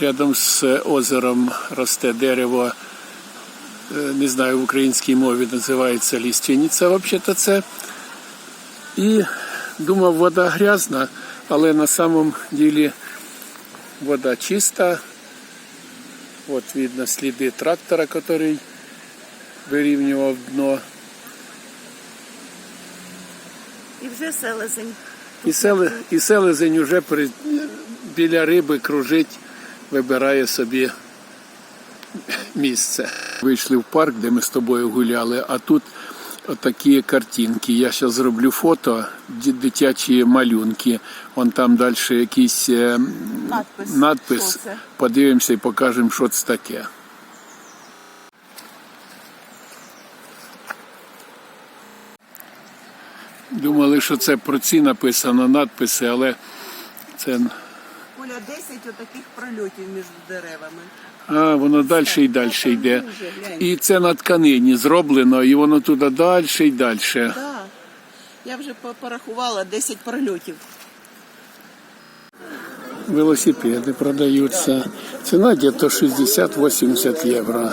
Рядом з озером росте дерево, е, не знаю, в українській мові називається ліственниця, взагалі це. І думав, вода грязна, але на самом деле вода чиста. От видно сліди трактора, який вирівнював дно. І вже селезень. І, селе, і селезень уже при, біля риби кружить, вибирає собі місце. Вийшли в парк, де ми з тобою гуляли, а тут такі картинки. Я зараз зроблю фото, дитячі малюнки. Вон там далі якийсь е, Надпис. надпис. Подивимося і покажемо, що це таке. Думали, що це про ці написано надписи, але це Оля 10 отаких прольотів між деревами. А, воно далі і далі йде. І це на тканині зроблено, і воно туди далі і далі. Так. Я вже порахувала 10 прольотів. Велосипеди продаються. Ціна десь 60-80 євро.